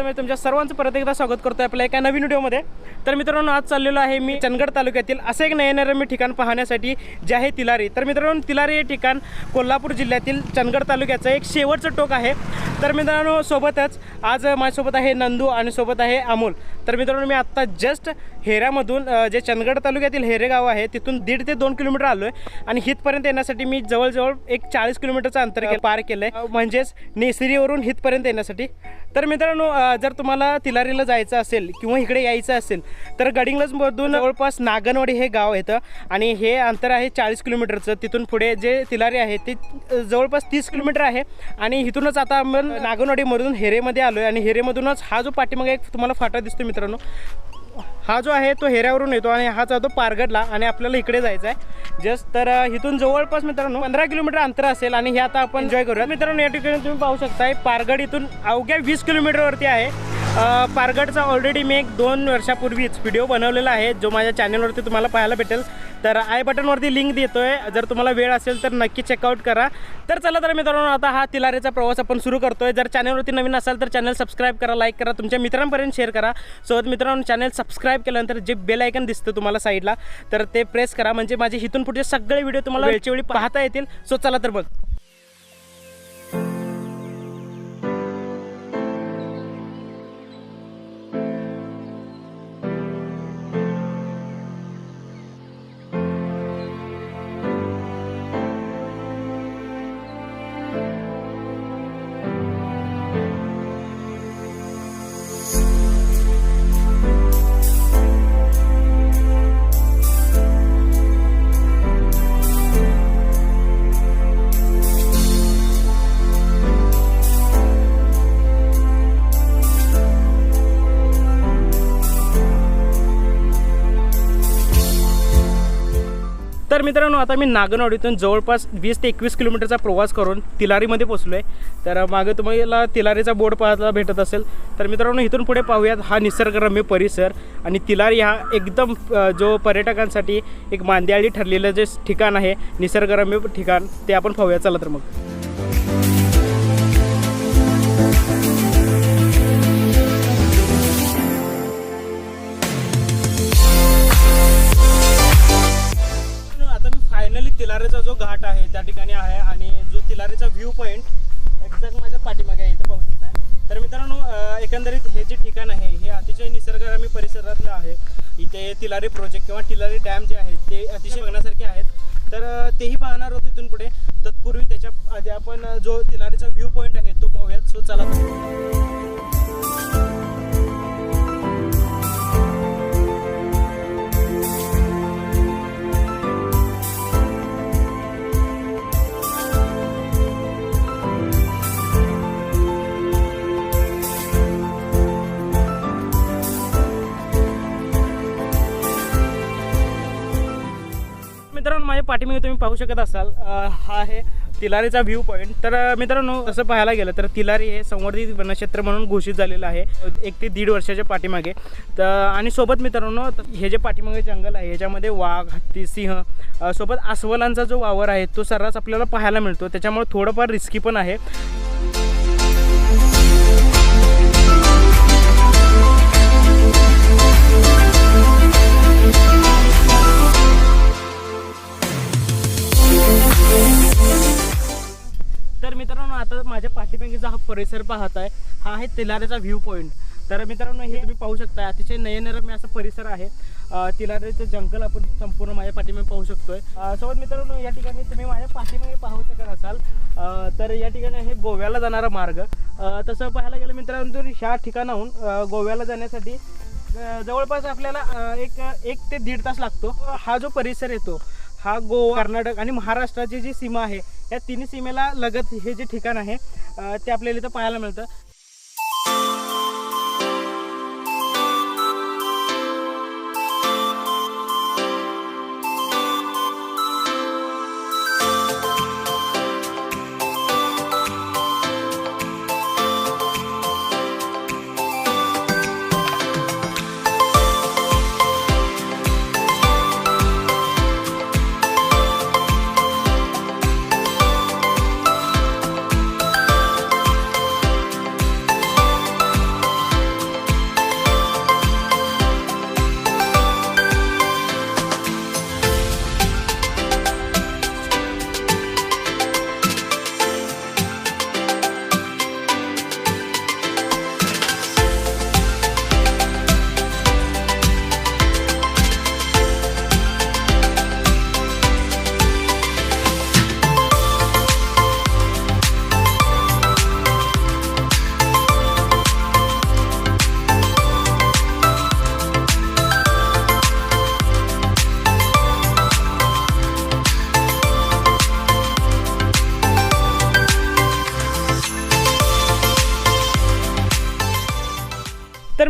মাধ্যমে प्रथम तुमच्या सर्वांचं परत एकदा स्वागत करतोय आपल्या एका नवीन व्हिडिओमध्ये. तर मित्रांनो आज चाललेलो आहे मी चंदगड तालुक्यातील असं एक नयनरम्य ठिकाण पाहण्यासाठी जे आहे तिलारी. तर मित्रांनो तिलारी हे ठिकाण कोल्हापूर जिल्ह्यातील चंदगड तालुक्याचं एक शेवटचं टोक आहे. तर मित्रांनो सोबतच आज माझ्यासोबत आहे नंदू आणि सोबत आहे अमोल. तर मित्रांनो मी आत्ता जस्ट हेऱ्यामधून जे चंदगड तालुक्यातील हेरे गाव आहे तिथून दीड ते दोन किलोमीटर आलो आहे आणि हितपर्यंत येण्यासाठी मी जवळजवळ एक चाळीस किलोमीटरचं अंतर पार केलं आहे म्हणजेच नेसरीवरून हितपर्यंत येण्यासाठी. तर मित्रांनो जर तुम्हाला तिलारीला जायचं असेल किंवा इकडे यायचं असेल तर गडिंग्लजमधून जवळपास नागनवाडी हे गाव येतं. आणि हे अंतर आहे चाळीस किलोमीटरचं. तिथून पुढे जे तिलारी आहे ते जवळपास तीस किलोमीटर आहे. आणि इथूनच आता आपण नागनवाडीमधून हेरेमध्ये आलो आहे आणि हेरेमधूनच हा जो पाठीमागे एक तुम्हाला फाटा दिसतो मित्रांनो. हा जो आहे तो हेऱ्यावरून येतो आणि हा जातो पारगडला आणि आपल्याला इकडे जायचं आहे जस्ट तर इथून जवळपास मित्रांनो पंधरा किलोमीटर अंतर असेल आणि हे आता आपण एन्जॉय करूया मित्रांनो या ठिकाणी तुम्ही पाहू शकताय पारगड इथून अवघ्या वीस किलोमीटरवरती आहे. पारगडचा ऑलरेडी मी एक दोन वर्षापूर्वीच व्हिडिओ बनवलेला आहे जो माझ्या चॅनलवरती तुम्हाला पाहायला भेटेल. तर आय बटनवरती लिंक देतो आहे जर तुम्हाला वेळ असेल तर नक्की चेकआउट करा. तर चला तर मित्रांनो आता हा तिलारेचा प्रवास आपण सुरू करतो आहे जर चॅनलवरती नवीन असाल तर चॅनल सबस्क्राईब करा लाईक करा तुमच्या मित्रांपर्यंत शेअर करा. सोबत मित्रांनो चॅनल सबस्क्राईब केल्यानंतर जे बेल आयकन दिसतं तुम्हाला साईडला तर ते प्रेस करा. म्हणजे माझे इथून पुढचे सगळे व्हिडिओ तुम्हाला वेळच्या वेळी पाहता येतील. सो चला तर बघ तर मित्रांनो आता मी नागनवाडीतून जवळपास वीस ते एकवीस किलोमीटरचा प्रवास करून तिलारीमध्ये पोचलो आहे तर मागे तुम्हाला तिलारीचा बोर्ड पाहायला भेटत असेल. तर मित्रांनो इथून पुढे पाहूयात हा निसर्गरम्य परिसर आणि तिलारी हा एकदम जो पर्यटकांसाठी एक मांदियाळी ठरलेलं जे ठिकाण आहे निसर्गरम्य ठिकाण ते आपण पाहूया. चला तर मग. जो घाट आहे त्या ठिकाणी आहे आणि जो तिलारीचा व्ह्यू पॉईंट एक्झॅक्ट माझ्या पाठीमागे आहे इथे पाहू शकता तर मित्रांनो एकंदरीत हे जे ठिकाण आहे हे अतिशय निसर्गरम्य परिसरातलं आहे. इथे तिलारी प्रोजेक्ट किंवा तिलारी डॅम जे आहेत ते अतिशय बघण्यासारखे आहेत. तर तेही पाहणार होतो इथून पुढे. तत्पूर्वी त्याच्या आधी आपण जो तिलारीचा व्ह्यू पॉईंट आहे तो पाहूयात. सो चला पाठीमागे तुम्ही पाहू शकत असाल अ, हा आहे तिलारीचा व्ह्यू पॉईंट तर अ, मित्रांनो तसं पाहायला गेलं तर तिलारी हे संवर्धित वनक्षेत्र म्हणून घोषित झालेलं आहे. एक ते दीड वर्षाच्या पाठीमागे. तर आणि सोबत मित्रांनो हे जे पाठीमागे जंगल आहे याच्यामध्ये वाघ हत्ती सिंह अ, सोबत अस्वलांचा जो वावर आहे तो सर्रास आपल्याला पाहायला मिळतो. त्याच्यामुळे थोडंफार रिस्की पण आहे. तर मित्रांनो आता माझ्या पाठीमागेचा हा परिसर पाहत आहे हा आहे तिलाऱ्याचा व्ह्यू पॉईंट तर मित्रांनो हे तुम्ही पाहू शकता अतिशय नयनरम्य असा परिसर आहे. तिलारेचं तिलाऱ्याचं जंगल आपण संपूर्ण माझ्या पाठीमागे पाहू शकतोय. सोबत मित्रांनो या ठिकाणी तुम्ही माझ्या पाठीमागे पाहू शकत असाल. तर या ठिकाणी हे गोव्याला जाणारा मार्ग. तसं पाहायला गेलं मित्रांनो तर ह्या ठिकाणाहून गोव्याला जाण्यासाठी जवळपास आपल्याला एक एक ते दीड तास लागतो. हा जो परिसर येतो हा गोवा कर्नाटक आणि महाराष्ट्राची जी सीमा आहे या तिन्ही सीमेला लगत हे जे ठिकाण आहे ते आपल्याला इथं पाहायला मिळतं.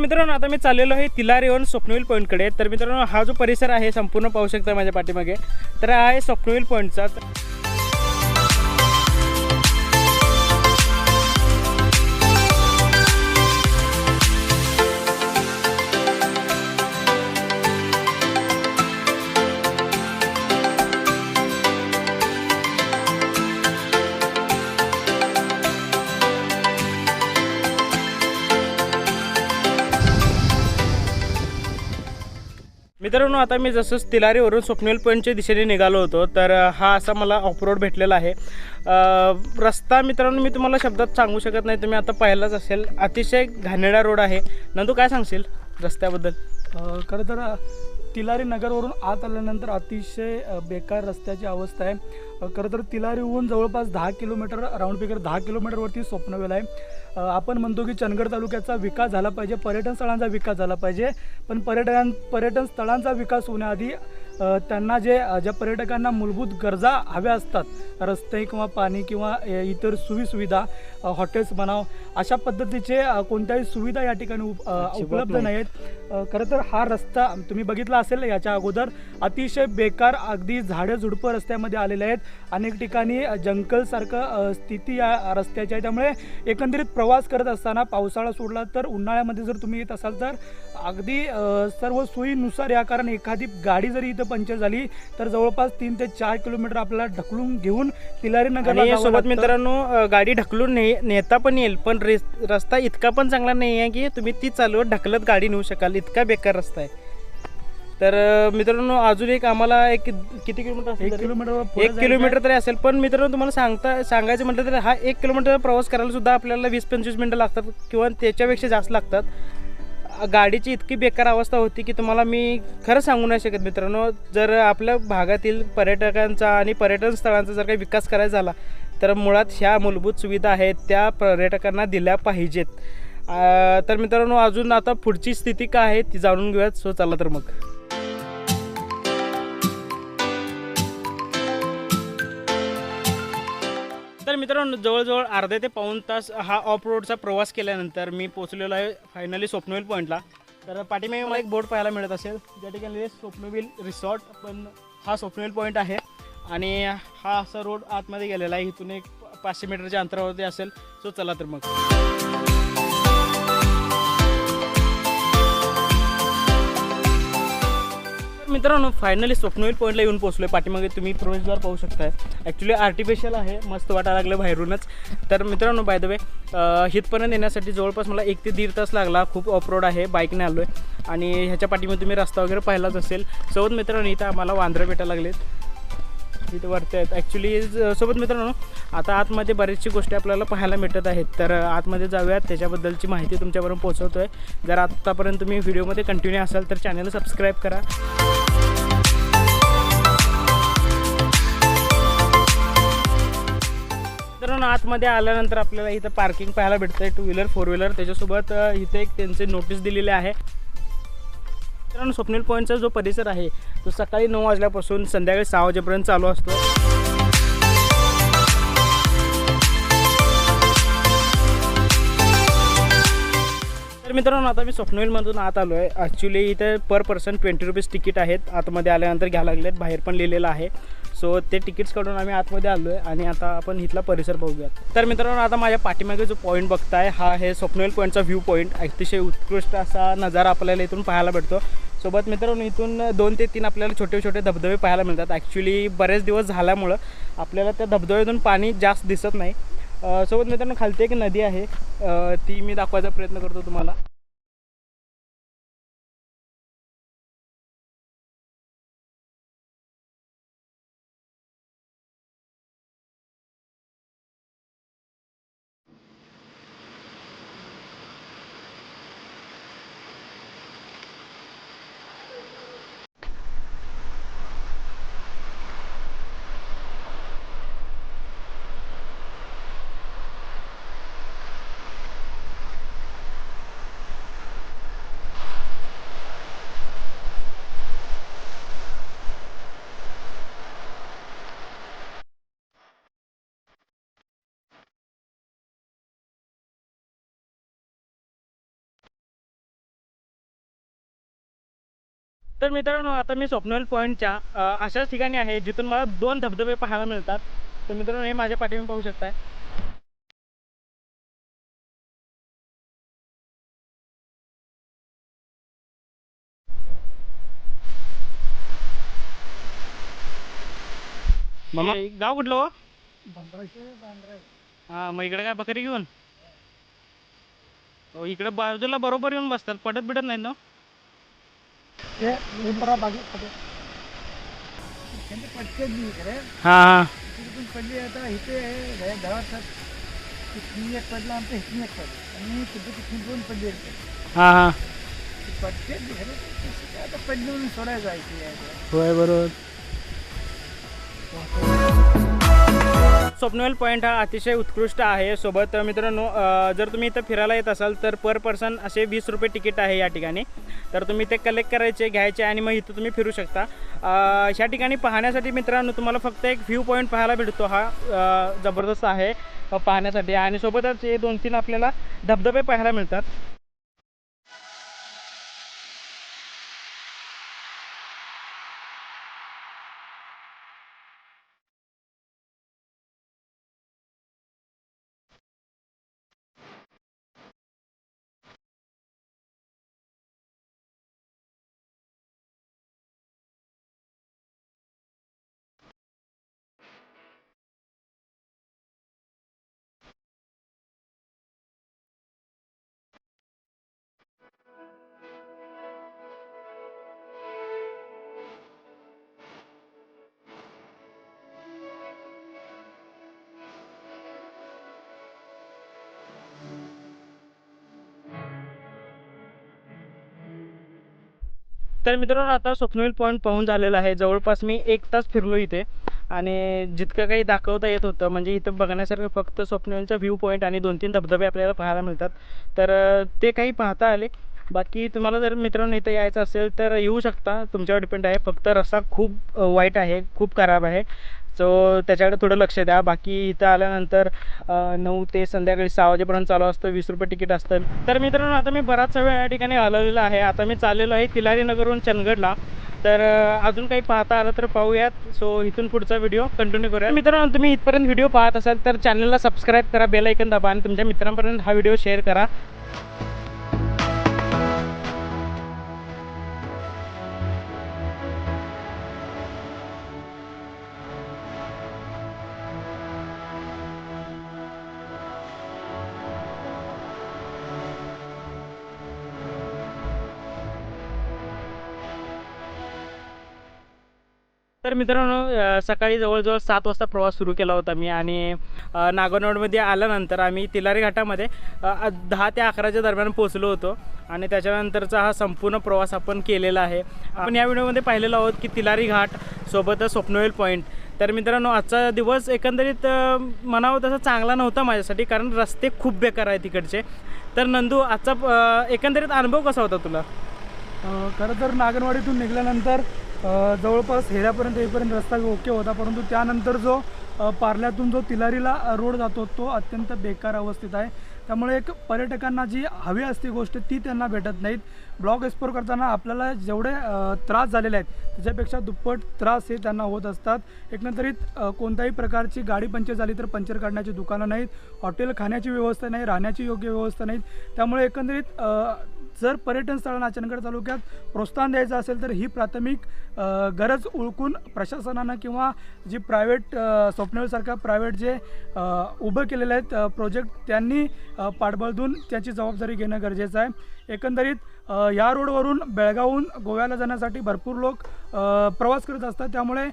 मित्रांनो आता मी चाललेलो आहे तिलारीवन स्वप्नवील पॉईंटकडे तर मित्रांनो हा जो परिसर आहे संपूर्ण पाहू शकता माझ्या पाठीमागे. तर हा आहे स्वप्नवील पॉईंटचा मित्रांनो आता मी जसं तिलारीवरून स्वप्नील पॉईंटच्या दिशेने निघालो होतो तर हा असा मला ऑफरोड भेटलेला आहे. रस्ता मित्रांनो मी तुम्हाला शब्दात सांगू शकत नाही तुम्ही आता पाहिलाच असेल. अतिशय घाणेरडा रोड आहे. नंदू काय सांगशील रस्त्याबद्दल? खरं तर तिलारी नगरवरून आत आल्यानंतर अतिशय बेकार रस्त्याची अवस्था आहे. खरं तर तिलारीहून जवळपास दहा किलोमीटर राऊंड फिगर दहा किलोमीटरवरती स्वप्नवेल आहे. आपण म्हणतो की चंदगड तालुक्याचा विकास झाला पाहिजे पर्यटन स्थळांचा विकास झाला पाहिजे. पण पर्यटन पर्यटन स्थळांचा विकास होण्याआधी त्यांना जे ज्या पर्यटकांना मूलभूत गरजा हव्या असतात रस्ते किंवा पाणी किंवा इतर सुविसुविधा हॉटेल्स म्हणाव अशा पद्धतीचे कोणत्याही सुविधा या ठिकाणी उपलब्ध नाही. नाही आहेत खरं तर हा रस्ता तुम्ही बघितला असेल याच्या अगोदर अतिशय बेकार अगदी झाडं झुडपं रस्त्यामध्ये आलेले आहेत अनेक ठिकाणी जंगलसारखं स्थिती या रस्त्याची आहे त्यामुळे एकंदरीत प्रवास करत असताना पावसाळा सोडला तर उन्हाळ्यामध्ये जर तुम्ही येत असाल तर अगदी सर्व सोयीनुसार या कारण एखादी गाडी जरी इथं पंक्चर झाली तर जवळपास तीन ते चार किलोमीटर आपल्याला ढकलून घेऊन तिलारी जावं सोबत. मित्रांनो गाडी ढकलून ने नेता पण येईल पण रेस- रस्ता इतका पण चांगला नाही आहे की तुम्ही ती चालवत ढकलत गाडी नेऊ शकाल. इतका बेकार रस्ता आहे. तर मित्रांनो अजून एक आम्हाला एक किती किलोमीटर एक? किलोमीटर एक किलोमीटर तरी असेल. पण मित्रांनो तुम्हाला सांगता सांगायचं म्हटलं तर हा एक किलोमीटर प्रवास करायला सुद्धा आपल्याला वीस पंचवीस मिनटं लागतात किंवा त्याच्यापेक्षा जास्त लागतात. गाडीची इतकी बेकार अवस्था होती की तुम्हाला मी खरं सांगू नाही शकत मित्रांनो. जर आपल्या भागातील पर्यटकांचा आणि पर्यटन स्थळांचा जर काही विकास करायचा झाला तर मुळात ह्या मूलभूत सुविधा आहेत त्या पर्यटकांना दिल्या पाहिजेत. तर मित्रांनो अजून आता पुढची स्थिती काय आहे ती जाणून घेऊयात. सो चला तर मग. तर मित्रांनो जवळजवळ अर्धे ते पाऊण तास हा ऑफ रोडचा प्रवास केल्यानंतर मी पोहोचलेलो आहे फायनली स्वप्नवेल पॉईंटला तर पाठीमागे मला एक बोर्ड पाहायला मिळत असेल. ज्या ठिकाणी स्वप्नवेल रिसॉर्ट पण हा स्वप्नवेल पॉईंट आहे. आणि हा असा रोड आतमध्ये गेलेला आहे. इथून एक पाचशे मीटरच्या अंतरावरती असेल सो चला तर मग. मित्रांनो फायनली स्वप्नवेल पॉईंटला येऊन पोहोचलो आहे पाठीमागे तुम्ही प्रवेशद्वार पाहू शकताय. ॲक्च्युली आर्टिफिशियल आहे मस्त वाटायला लागलं बाहेरूनच. तर मित्रांनो बाय द वे हितपर्यंत येण्यासाठी जवळपास मला एक ते दीड तास लागला. खूप ऑफरोड आहे बाईकने आलो आहे आणि ह्याच्या पाठीमध्ये तुम्ही रस्ता वगैरे पाहिलाच असेल. सोबत मित्रांनो इथं आम्हाला वांद्रं भेटायला लागलेत. इथे वरती आहेत. ॲक्च्युली सोबत मित्रांनो आता आतमध्ये बरेचशी गोष्टी आपल्याला पाहायला मिळत आहेत. तर आतमध्ये जाऊयात. त्याच्याबद्दलची माहिती तुमच्यापर्यंत पोहोचवतो आहे जर आत्तापर्यंत तुम्ही व्हिडिओमध्ये कंटिन्यू असाल तर चॅनलला सबस्क्राईब करा. मित्रांनो आतमध्ये आल्यानंतर आपल्याला इथं पार्किंग पाहायला भेटतं आहे टू व्हीलर फोर व्हीलर त्याच्यासोबत इथे एक त्यांचे नोटीस दिलेले आहे. मित्रांनो स्वप्नील पॉईंटचा जो परिसर आहे तो सकाळी नऊ वाजल्यापासून संध्याकाळी सहा वाजेपर्यंत चालू असतो. तर मित्रांनो आता मी स्वप्नवेलमधून आत आलो आहे ॲक्च्युली इथे per person twenty rupees ticket आहेत. आतमध्ये आल्यानंतर घ्यायला लागलेत. बाहेर पण लिहिलेलं आहे. सो ते तिकीट्स काढून आम्ही आतमध्ये आलो आहे आणि आता आपण इथला परिसर बघूयात. तर मित्रांनो आता माझ्या पाठीमागे जो पॉईंट बघताय हा आहे स्वप्नवेल पॉईंटचा व्ह्यू पॉईंट अतिशय उत्कृष्ट असा नजारा आपल्याला इथून पाहायला भेटतो. सोबत मित्रांनो इथून दोन ते तीन आपल्याला छोटे छोटे धबधबे पाहायला मिळतात. ॲक्च्युली बरेच दिवस झाल्यामुळं आपल्याला त्या धबधब्यातून पाणी जास्त दिसत नाही. सोबत मित्रांनो खालती एक नदी आहे. ती मी दाखवायचा प्रयत्न करतो तुम्हाला. तर मित्रांनो आता मी स्वप्नवेल पॉईंटच्या अशाच ठिकाणी आहे जिथून मला दोन धबधबे पाहायला मिळतात. तर मित्रांनो हे माझ्या पाठीमागे पाहू शकताय. मामा गाव कुठलं हो? हा मग इकडे काय बकरी घेऊन? हो, इकडे बाजूला बरोबर येऊन बसतात पडत बिडत नाही ना? हा हा. पडली आता इथे गावात तिथून एक पडला आमचं हिथनी एक पडलं आणि तिथे तिथून दोन पडली हा हा. पडते आता पडली म्हणून सोडायचं आहे होय बरोबर. स्वप्नवेल पॉईंट हा अतिशय उत्कृष्ट आहे. सोबत मित्रांनो जर तुम्ही इथं फिरायला येत असाल तर पर पर्सन असे वीस रुपये तिकीट आहे या ठिकाणी. तर तुम्ही ते कलेक्ट करायचे घ्यायचे आणि मग इथं तुम्ही फिरू शकता. ह्या ठिकाणी पाहण्यासाठी मित्रांनो तुम्हाला फक्त एक व्ह्यू पॉईंट पाहायला भेटतो. हा जबरदस्त आहे पाहण्यासाठी. आणि सोबतच हे दोन तीन आपल्याला धबधबे पाहायला मिळतात. तर मित्रांनो आता स्वप्नवील पॉईंट पाहून झालेला आहे. जवळपास मी एक तास फिरलो इथे आणि जितकं काही दाखवता येत होतं म्हणजे इथं बघण्यासारखं फक्त स्वप्नवीलचा व्ह्यू पॉईंट आणि दोन तीन धबधबे आपल्याला पाहायला मिळतात. तर ते काही पाहता आले. बाकी तुम्हाला जर मित्रांनो इथं यायचं असेल तर येऊ शकता. तुमच्यावर डिपेंड आहे. फक्त रस्ता खूप वाईट आहे खूप खराब आहे. सो त्याच्याकडे थोडं लक्ष द्या. बाकी इथं आल्यानंतर नऊ ते संध्याकाळी सहा वाजेपर्यंत चालू असतं. वीस रुपये तिकीट असतं. तर मित्रांनो आता मी बराचसा वेळ या ठिकाणी हलवलेला आहे. आता मी चाललेलो आहे तिलारी नगरहून चंदगडला. तर अजून काही पाहता आलं तर पाहूयात. सो इथून पुढचा व्हिडिओ कंटिन्यू करूया मित्रांनो तुम्ही इथपर्यंत व्हिडिओ पाहत असाल तर चॅनलला सबस्क्राईब करा बेल ऐकन दाबा आणि तुमच्या मित्रांपर्यंत हा व्हिडिओ शेअर करा. तर मित्रांनो सकाळी जवळजवळ सात वाजता प्रवास सुरू केला होता मी आणि अ, नागोनोडमध्ये आल्यानंतर आम्ही तिलारी घाटामध्ये दहा ते अकराच्या दरम्यान पोचलो होतो आणि त्याच्यानंतरचा हा संपूर्ण प्रवास आपण केलेला आहे. आपण या व्हिडिओमध्ये पाहिलेलो आहोत की तिलारी घाट सोबतच स्वप्नवेल पॉईंट तर मित्रांनो आजचा दिवस एकंदरीत म्हणावं तसा चांगला नव्हता माझ्यासाठी कारण रस्ते खूप बेकार आहे तिकडचे. तर नंदू आजचा एकंदरीत अनुभव कसा होता तुला? खरं तर नागनवाडीतून निघाल्यानंतर जवळपास हेऱ्यापर्यंत येईपर्यंत रस्ता ओके होता परंतु त्यानंतर जो पार्ल्यातून जो तिलारीला रोड जातो तो अत्यंत बेकार अवस्थेत आहे. त्यामुळे एक पर्यटकांना जी हवी असते गोष्ट ती त्यांना भेटत नाहीत. ब्लॉग एक्सप्लोर करताना आपल्याला जेवढे त्रास झालेले आहेत त्याच्यापेक्षा दुप्पट त्रास हे त्यांना होत असतात. एकंदरीत कोणत्याही प्रकारची गाडी पंचर झाली तर पंचर काढण्याची दुकानं नाहीत. हॉटेल खाण्याची व्यवस्था नाही राहण्याची योग्य व्यवस्था नाहीत. त्यामुळे एकंदरीत जर पर्यटन स्थळांना चंदगड तालुक्यात प्रोत्साहन द्यायचं असेल तर ही प्राथमिक गरज ओळखून प्रशासनानं किंवा जी प्रायव्हेट स्वप्नवेलसारखा प्रायव्हेट जे उभं केलेले आहेत प्रोजेक्ट त्यांनी अ, पाठबळ देऊन त्याची जबाबदारी घेणं गरजेचं आहे. एकंदरीत या रोडवरून बेळगावहून गोव्याला जाण्यासाठी भरपूर लोक प्रवास करत असतात. त्यामुळे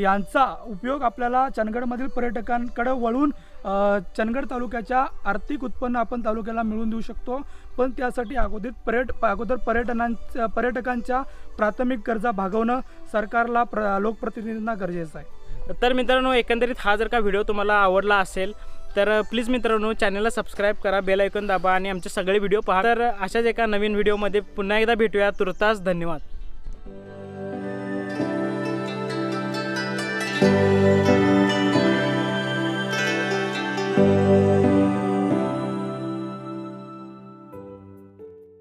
यांचा उपयोग आपल्याला चंदगडमधील पर्यटकांकडे वळून चंदगड तालुक्याच्या आर्थिक उत्पन्न आपण तालुक्याला मिळवून देऊ शकतो. पण त्यासाठी अगोदर पर्यट अगोदर पर्यटनांच्या पर्यटकांच्या प्राथमिक गरजा भागवणं सरकारला प्र लोकप्रतिनिधींना गरजेचं आहे. तर मित्रांनो एकंदरीत हा जर का व्हिडिओ तुम्हाला आवडला असेल तर प्लीज मित्रांनो चॅनलला सबस्क्राईब करा बेल ऐकून दाबा आणि आमचे सगळे व्हिडिओ पहा. तर अशाच एका नवीन व्हिडिओमध्ये पुन्हा एकदा भेटूया. तुर्तास धन्यवाद.